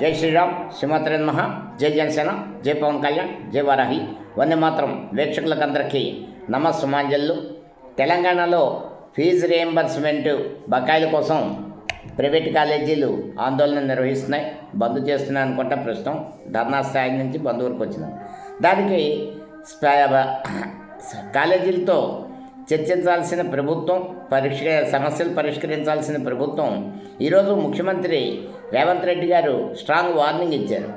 జై శ్రీరామ్ సింహత్రన్మహ జై జనసేన జై పవన్ కళ్యాణ్ జై వారాహి. వందే మాత్రం వీక్షకులకందరికీ నమస్సుమాంజల్లు తెలంగాణలో ఫీజు రియంబర్స్మెంట్ బకాయిల కోసం ప్రైవేట్ కాలేజీలు ఆందోళన నిర్వహిస్తున్నాయి. బంద్ చేస్తున్నాయి అనుకుంటా ప్రస్తుతం ధర్నా స్థాయి నుంచి బంద్ వరకు వచ్చినాం. దానికి కాలేజీలతో చర్చించాల్సిన ప్రభుత్వం పరిష్క సమస్యలు పరిష్కరించాల్సిన ప్రభుత్వం ఈరోజు ముఖ్యమంత్రి రేవంత్ రెడ్డి గారు స్ట్రాంగ్ వార్నింగ్ ఇచ్చారు.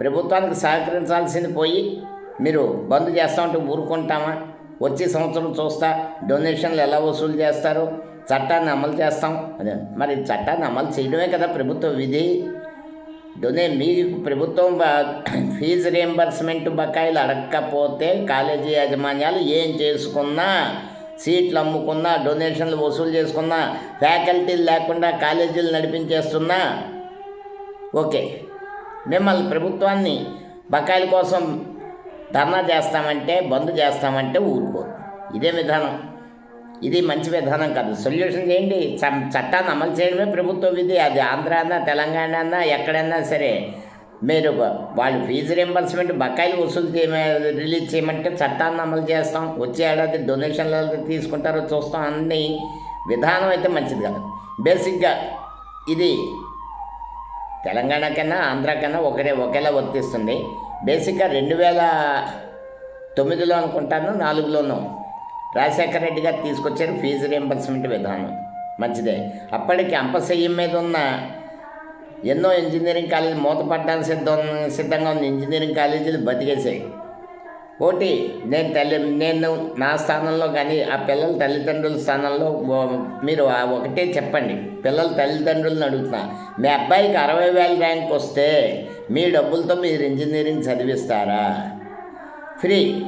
ప్రభుత్వానికి సహకరించాల్సింది పోయి మీరు బంద్ చేస్తామంటే ఊరుకుంటామా? వచ్చే సంవత్సరం చూస్తా డొనేషన్లు ఎలా వసూలు చేస్తారు? చట్టాన్ని అమలు చేస్తాం అదే మరి చట్టాన్ని అమలు చేయడమే కదా ప్రభుత్వ విధి. డొనే మీకు ప్రభుత్వం ఫీజు రియంబర్స్మెంట్ బకాయిలు అడగకపోతే కాలేజీ యాజమాన్యాలు ఏం చేసుకున్నా సీట్లు అమ్ముకున్నా డొనేషన్లు వసూలు చేసుకున్నా ఫ్యాకల్టీలు లేకుండా కాలేజీలు నడిపించేస్తున్నా. ఓకే. మిమ్మల్ని ప్రభుత్వాన్ని బకాయిల కోసం ధర్నా చేస్తామంటే బంద్ చేస్తామంటే ఊరుకో ఇదే విధానం. ఇది మంచి విధానం కాదు. సొల్యూషన్ చేయండి చ- చట్టాన్ని అమలు చేయడమే ప్రభుత్వ విధి. అది ఆంధ్ర అన్నా తెలంగాణ అన్నా ఎక్కడైనా సరే మీరు వాళ్ళు ఫీజు రింబర్స్మెంట్ బకాయిలు వసూలు చేయమ రిలీజ్ చేయమంటే చట్టాన్ని అమలు చేస్తాం. వచ్చే ఏడాది డొనేషన్లు తీసుకుంటారో చూస్తాం. అన్ని విధానం అయితే మంచిది కదా. బేసిక్గా ఇది తెలంగాణ కన్నా ఆంధ్ర కన్నా ఒకరే ఒకేలా వర్తిస్తుంది. బేసిక్గా రెండు వేల తొమ్మిదిలో అనుకుంటాను నాలుగులోనూ రాజశేఖర రెడ్డి గారు తీసుకొచ్చారు ఫీజు రియంబర్స్మెంట్ విధానం. మంచిదే. అప్పటికి అంపశయ్యం మీద ఉన్న ఎన్నో ఇంజనీరింగ్ కాలేజీ మూతపడడానికి సిద్ధం సిద్ధంగా ఉన్న ఇంజనీరింగ్ కాలేజీలు బతికేసాయి ఒకటి నేను తల్లి నేను నా స్థానంలో కానీ ఆ పిల్లల తల్లిదండ్రుల స్థానంలో మీరు ఒకటే చెప్పండి. పిల్లల తల్లిదండ్రులను అడుగుతున్నా. మీ అబ్బాయికి అరవై వేల ర్యాంక్ వస్తే మీ డబ్బులతో మీరు ఇంజనీరింగ్ చదివిస్తారా? ఫ్రీ.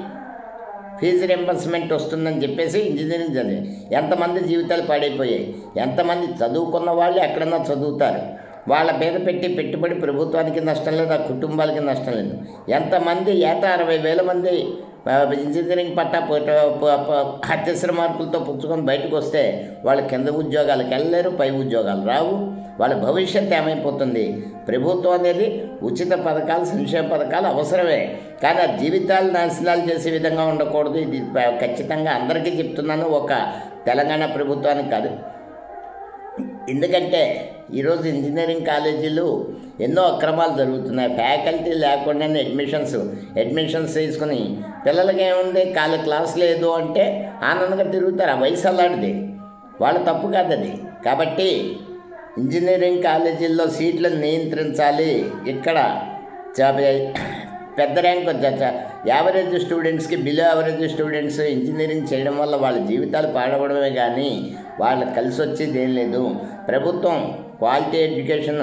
ఫీజు రింబర్స్మెంట్ వస్తుందని చెప్పేసి ఇంజనీరింగ్ చదివి. ఎంతమంది జీవితాలు పాడైపోయాయి? ఎంతమంది చదువుకున్న వాళ్ళు ఎక్కడన్నా చదువుతారు? వాళ్ళ మీద పెట్టి పెట్టుబడి ప్రభుత్వానికి నష్టం లేదు ఆ కుటుంబాలకి నష్టం లేదు. ఎంతమంది ఏట అరవై వేల మంది ఇంజనీరింగ్ పట్టా అత్యవసర మార్కులతో పుచ్చుకొని బయటకు వస్తే వాళ్ళ కింద ఉద్యోగాలకు వెళ్ళలేరు పై ఉద్యోగాలు రావు. వాళ్ళ భవిష్యత్తు ఏమైపోతుంది? ప్రభుత్వం అనేది ఉచిత పథకాలు సంక్షేమ పథకాలు అవసరమే. కానీ ఆ జీవితాలు నాశనాలు చేసే విధంగా ఉండకూడదు. ఇది ఖచ్చితంగా అందరికీ చెప్తున్నాను. ఒక తెలంగాణ ప్రభుత్వానికి కాదు ఎందుకంటే ఈరోజు ఇంజనీరింగ్ కాలేజీలు ఎన్నో అక్రమాలు జరుగుతున్నాయి. ఫ్యాకల్టీ లేకుండానే అడ్మిషన్స్ అడ్మిషన్స్ తీసుకుని పిల్లలకి ఏముంది? కాళ్ళ క్లాస్ లేదు అంటే ఆనందంగా తిరుగుతారు. ఆ వయసు అలాంటిది. వాళ్ళ తప్పు కాదది కాబట్టి ఇంజనీరింగ్ కాలేజీల్లో సీట్లను నియంత్రించాలి. ఇక్కడ జాబ్ పెద్ద ర్యాంక్ వచ్చాక యావరేజ్ స్టూడెంట్స్కి బిలో యావరేజ్ స్టూడెంట్స్ ఇంజనీరింగ్ చేయడం వల్ల వాళ్ళ జీవితాలు పాడవడమే కానీ వాళ్ళకి కలిసి వచ్చేది ఏం లేదు. ప్రభుత్వం క్వాలిటీ ఎడ్యుకేషన్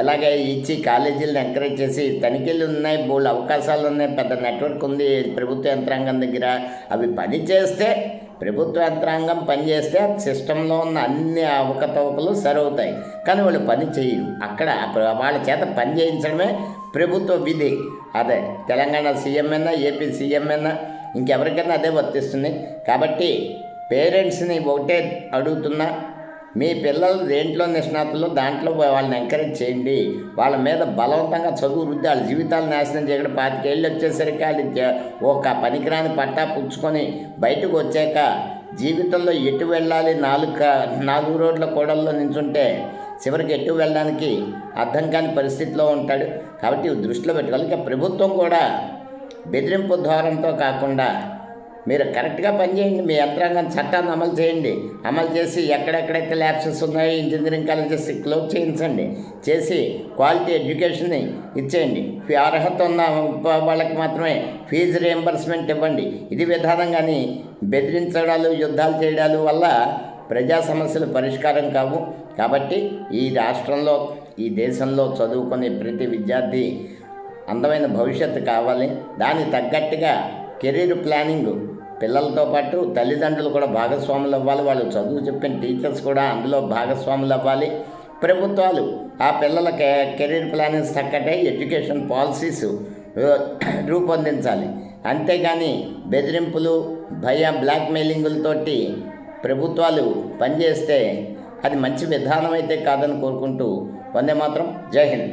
ఎలాగే ఇచ్చి కాలేజీలను ఎంకరేజ్ చేసి తనిఖీలు ఉన్నాయి బోల్డ్ అవకాశాలు ఉన్నాయి పెద్ద నెట్వర్క్ ఉంది ప్రభుత్వ యంత్రాంగం దగ్గర. అవి పని చేస్తే ప్రభుత్వ యంత్రాంగం పనిచేస్తే సిస్టంలో ఉన్న అన్ని అవకతవకలు సరవుతాయి. కానీ వాళ్ళు పని చేయరు. అక్కడ వాళ్ళ చేత పని చేయించడమే ప్రభుత్వ విధి. అదే తెలంగాణ సీఎం అయినా ఏపీ సీఎం అయినా ఇంకెవరికైనా అదే వర్తిస్తుంది. కాబట్టి పేరెంట్స్ని ఒకటే అడుగుతున్నా మీ పిల్లలు దేంట్లో నిష్ణాతులు దాంట్లో వాళ్ళని ఎంకరేజ్ చేయండి. వాళ్ళ మీద బలవంతంగా చదువు రుద్ది వాళ్ళ జీవితాలు నాశనం చేయడం పాతికేళ్ళు వచ్చేసరికి వాళ్ళు ఒక పనికిరాని పట్టా పుచ్చుకొని బయటకు వచ్చాక జీవితంలో ఎటు వెళ్ళాలి? నాలుగు నాలుగు రోడ్ల కూడల్లో నించుంటే చివరికి ఎటు వెళ్ళడానికి అర్థం కాని పరిస్థితిలో ఉంటాడు. కాబట్టి దృష్టిలో పెట్టుకోవాలి. ఇక ప్రభుత్వం కూడా బెదిరింపు ధోరణితో కాకుండా మీరు కరెక్ట్గా పనిచేయండి మీ యంత్రాంగం చట్టాన్ని అమలు చేయండి. అమలు చేసి ఎక్కడెక్కడైతే ల్యాబ్సెస్ ఉన్నాయో ఇంజనీరింగ్ కాలేజెస్ క్లోజ్ చేయించండి. చేసి క్వాలిటీ ఎడ్యుకేషన్ని ఇచ్చేయండి. అర్హత ఉన్న వాళ్ళకి మాత్రమే ఫీజు రియంబర్స్మెంట్ ఇవ్వండి. ఇది విధానం కానీ బెదిరించడాలు యుద్ధాలు చేయడాలు వల్ల ప్రజా సమస్యలు పరిష్కారం కావు. కాబట్టి ఈ రాష్ట్రంలో ఈ దేశంలో చదువుకునే ప్రతి విద్యార్థి అందమైన భవిష్యత్తు కావాలి. దానికి తగ్గట్టుగా కెరీర్ ప్లానింగ్ పిల్లలతో పాటు తల్లిదండ్రులు కూడా భాగస్వాములు అవ్వాలి వాళ్ళు చదువు చెప్పిన టీచర్స్ కూడా అందులో భాగస్వాములు అవ్వాలి. ప్రభుత్వాలు ఆ పిల్లల కె- కెరీర్ ప్లానింగ్స్ తగ్గటే ఎడ్యుకేషన్ పాలసీస్ రూపొందించాలి. అంతేగాని బెదిరింపులు భయ బ్లాక్మెయిలింగులతోటి ప్రభుత్వాలు పనిచేస్తే అది మంచి విధానం అయితే కాదని కోరుకుంటూ వందే మాత్రం జై హింద్.